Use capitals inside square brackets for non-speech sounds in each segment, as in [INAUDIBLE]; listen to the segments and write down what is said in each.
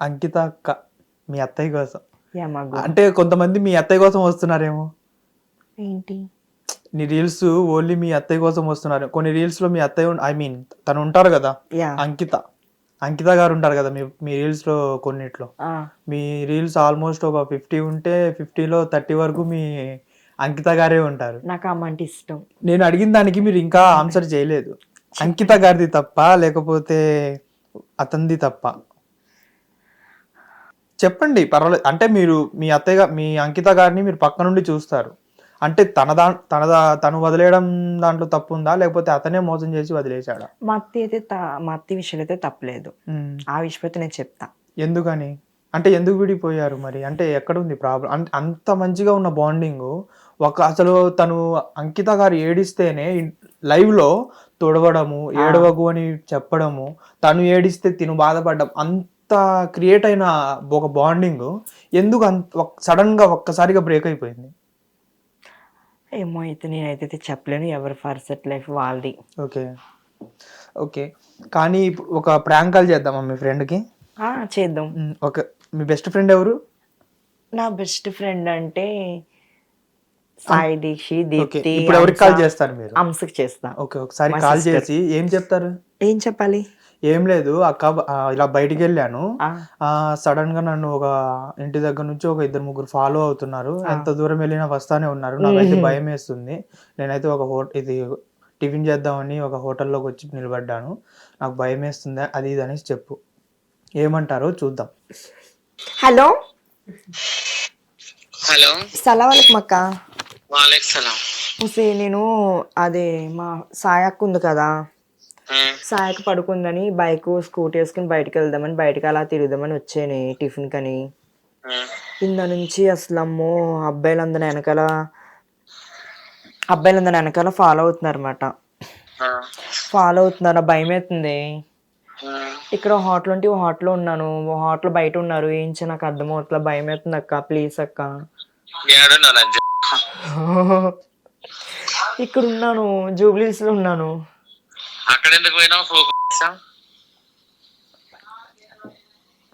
అంకిత అక్క మీ అత్తయ్య కోసం. అంటే కొంతమంది మీ అత్తయ్య కోసం వస్తున్నారేమో. ఏంటి? నీ రీల్స్ ఓన్లీ మీ అత్తయ్య కోసం వస్తున్నారు. కొన్ని రీల్స్లో మీ అత్తయ్య ఐ మీన్ తను ఉంటారు కదా అంకిత. అంకిత గారు ఉంటారు కదా మీ మీ రీల్స్లో కొన్నిట్లో మీ రీల్స్ ఆల్మోస్ట్ ఒక ఫిఫ్టీ ఉంటే ఫిఫ్టీలో థర్టీ వరకు మీ అంకిత గారే ఉంటారు. నాకు అమ్మ అంటే ఇష్టం. నేను అడిగిన దానికి మీరు ఇంకా ఆన్సర్ చేయలేదు. అంకిత గారిది తప్ప లేకపోతే అతనిది తప్ప. చెప్పండి పర్వాలేదు. అంటే మీరు మీ అత్తయ్య మీ అంకిత గారిని మీరు పక్క నుండి చూస్తారు. అంటే తన దా తన దా- తను వదిలేయడం దాంట్లో తప్పు ఉందా? లేకపోతే అతనే మోసం చేసి వదిలేశాడా? మా అత్త అయితే మా అత్త విషయంలో అయితే తప్పలేదు. ఆ విషయం అయితే నేను చెప్తా. ఎందుకని? అంటే ఎందుకు విడిపోయారు మరి? అంటే ఎక్కడ ఉంది ప్రాబ్లం అంత మంచిగా ఉన్న బాండింగ్ ఒక అసలు తను అంకిత గారు ఏడిస్తేనే లైవ్లో తొడవడము ఏడవకు అని చెప్పడము తను ఏడిస్తే తిను బాధపడడం అంత క్రియేట్ అయిన ఒక బాండింగ్ ఎందుకు అంత సడన్గా ఒక్కసారిగా బ్రేక్ అయిపోయింది? ఏమో అయితే నేనైతే చెప్పలేను. ఎవరి పర్సెట్ లైఫ్ వాళ్ళది. ఓకే. ఓకే. కానీ ఒక ప్రాంక్ కాల్ చేద్దామా మీ ఫ్రెండ్కి ఆ, చేద్దాం. ఓకే. మీ బెస్ట్ ఫ్రెండ్ ఎవరు? నా బెస్ట్ ఫ్రెండ్ అంటే సాయి దీక్షి దీప్తి ఇప్పుడు ఎవరికి కాల్ చేస్తారు మీరు? అంశకి చేస్తా. ఓకే. ఒకసారి కాల్. చేసి ఏం చెప్తారు? ఏం చెప్పాలి? ఏం లేదు అక్క ఇలా బయటికి వెళ్ళాను. ఆ, సడన్గా నన్ను ఒక ఇంటి దగ్గర నుంచి ఒక ఇద్దరు ముగ్గురు ఫాలో అవుతున్నారు. ఎంత దూరం వెళ్ళినా వస్తానే ఉన్నారు. నాకైతే భయం వేస్తుంది. నేనైతే ఒక ఇది టిఫిన్ చేద్దామని ఒక హోటల్లోకి వచ్చి నిలబడ్డాను. నాకు భయం వేస్తుంది. అది ఇది అనేసి చెప్పు. ఏమంటారో చూద్దాం. హలో. హలో. సలాం అక్క. వాలేక్ సలాం. నేను అదే మా సాయి అక్క ఉంది కదా. సాయక పడుకుందని బైక్ స్కూటీ వేసుకుని బయటకు వెళ్దామని బయటకు అలా తిరుగుదామని వచ్చాను టిఫిన్ కని కింద నుంచి అసలు అమ్మో అబ్బాయిలందరూ వెనకాల అబ్బాయిలందరూ వెనకాల ఫాలో అవుతున్నారు అనమాట ఫాలో అవుతున్నారు? భయం అవుతుంది ఇక్కడ హోటల్ ఉంటే హోటల్లో ఉన్నాను. హోటల్ బయట ఉన్నారు. ఏం చేయ నాకు అర్థం అవుతుంది భయం అవుతుంది అక్క. ప్లీజ్ అక్క? [LAUGHS] ఇక్కడ ఉన్నాను. జూబ్లీస్లో ఉన్నాను. అక్కడ ఎందుకు పోయినావు ఫోకస్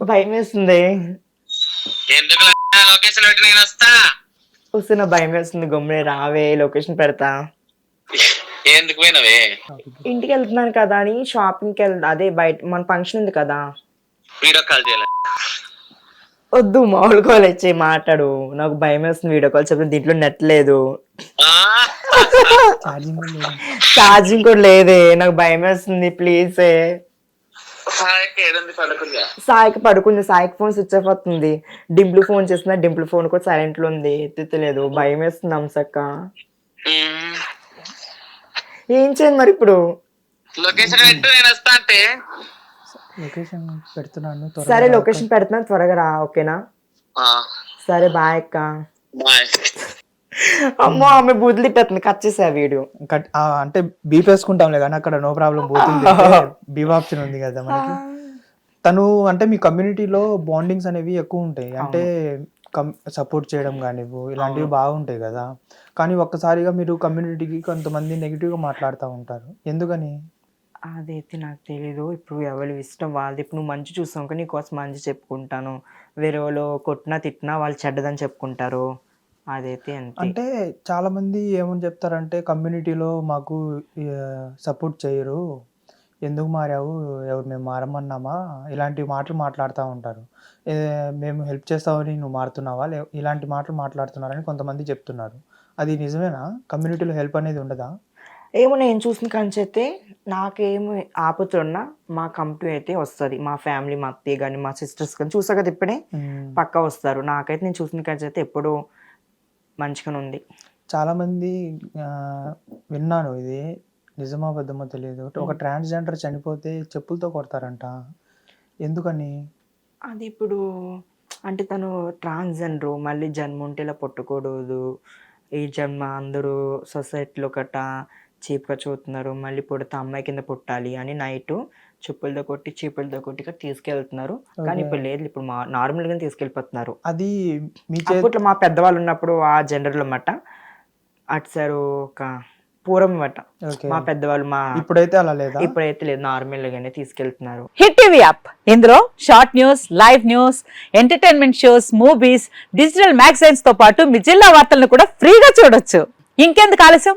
భయం వేస్తుంది ఎందుకు? లొకేషన్ పెట్టి నేను వస్తా. వస్తున్న భయం వేస్తుంది గమ్మునే రావే లొకేషన్ పెడతా. ఎందుకు పోయినవే? ఇంటికి వెళ్తున్నాను కదా అని షాపింగ్కి వెళ్ అదే బయట మన ఫంక్షన్ ఉంది కదా. వీడియో కాల్ చేయాలి. వద్దు మామూలు కాల్ వచ్చి మాట్లాడు. నాకు భయం వేస్తుంది వీడియో కాల్. చెప్పిన దీంట్లో నెట్ లేదు. ఆ, ఛార్జింగ్ కూడా లేదే. నాకు భయం వేస్తుంది ప్లీజ్ సాయికి పడుకుంది? సాయికి ఫోన్ స్విచ్ ఆఫ్ అవుతుంది. డింపుల్ ఫోన్ చేస్తున్నా డింపుల్ ఫోన్ కూడా సైలెంట్లో ఉంది. ఎత్తుతలేదు భయం వేస్తుంది అంశక్క ఏం చేయండి మరి ఇప్పుడు? లొకేషన్ పెట్టు నేను వస్తా అంటే? లొకేషన్ పెడుతున్నాను త్వరగా సరే. లొకేషన్ పెడుతున్నాను త్వరగా రా ఓకేనా? ఆ, సరే బాయ్ అక్క. అమ్మో ఆమె బూతులు తిట్టేస్తుంది. కట్ చేసా వీడియో. కట్- అంటే బీప్ వేసుకుంటాంలే కానీ అక్కడ నో ప్రాబ్లం పోతుంది బీప్ ఆప్షన్ ఉంది కదా మనకి. తను అంటే మీ కమ్యూనిటీలో బాండింగ్స్ అనేవి ఎక్కువ ఉంటాయి. అంటే సపోర్ట్ చేయడం కానివ్వు ఇలాంటివి బాగుంటాయి కదా. కానీ ఒక్కసారిగా మీరు కమ్యూనిటీకి కొంతమంది negative గా మాట్లాడుతూ ఉంటారు. ఎందుకని? అదైతే నాకు తెలీదు. ఇప్పుడు ఎవరి ఇష్టం వాళ్ళది. ఇప్పుడు నువ్వు మంచి చూసావు కానీ నీకోసం మంచి చెప్పుకుంటాను. వేరే వాళ్ళు కొట్టినా తిట్టినా వాళ్ళు చెడ్డదని చెప్పుకుంటారు. అదైతే అంతే. అంటే చాలా మంది ఏమని చెప్తారంటే కమ్యూనిటీలో మాకు సపోర్ట్ చేయరు. ఎందుకు మారావు? ఎవరు మేము మారమన్నామా? ఇలాంటి మాటలు మాట్లాడుతూ ఉంటారు. మేము హెల్ప్ చేస్తామని నువ్వు మారుతున్నావా? లే ఇలాంటి మాటలు మాట్లాడుతున్నారని కొంతమంది చెప్తున్నారు. అది నిజమేనా? కమ్యూనిటీలో హెల్ప్ అనేది ఉండదా? ఏమో నేను చూసిన కంచి అయితే నాకేమి ఆపుతున్నా మా కంపెనీ అయితే వస్తుంది. మా ఫ్యామిలీ మా అత్తయ్య కానీ మా సిస్టర్స్ కానీ చూసా కదా ఇప్పుడే. పక్కా వస్తారు. నాకైతే నేను చూసిన కంచి అయితే ఎప్పుడూ మంచిగానే ఉంది. చాలా మంది ఆ, విన్నాను ఇది. నిజమా అబద్ధమో తెలియదు. ఒక ట్రాన్స్జెండర్ చనిపోతే చెప్పులతో కొడతారంట. ఎందుకని? అది ఇప్పుడు అంటే తను ట్రాన్స్జెండర్ మళ్ళీ జన్మ ఉంటే ఇలా పుట్టకూడదు. ఈ జన్మ అందరూ సొసైటీలో గట్ట చీప్గా చూస్తున్నారు మళ్ళీ పుడితే అమ్మాయి కింద పుట్టాలి అని నైట్ చెప్పులతో కొట్టి చీపులతో కొట్టి ఇక్కడ తీసుకెళ్తున్నారు. కానీ ఇప్పుడు లేదు. ఇప్పుడు మా నార్మల్గా తీసుకెళ్ళిపోతున్నారు. అది మీ అప్పట్లో మా పెద్దవాళ్ళు ఉన్నప్పుడు ఆ జెండర్లో అన్నమాట అటు సారు ఒక పూర్వం ఓకే. మా పెద్దవాళ్ళు మా ఇప్పుడైతే అలా లేదా? ఇప్పుడైతే లేదు. నార్మల్ గానే తీసుకెళ్తున్నారు. Hit TV app. ఇందులో short news live news entertainment shows movies digital మ్యాగజైన్స్తో పాటు మీ జిల్లా వార్తలను కూడా ఫ్రీగా చూడొచ్చు. ఇంకెందుకు ఆలస్యం?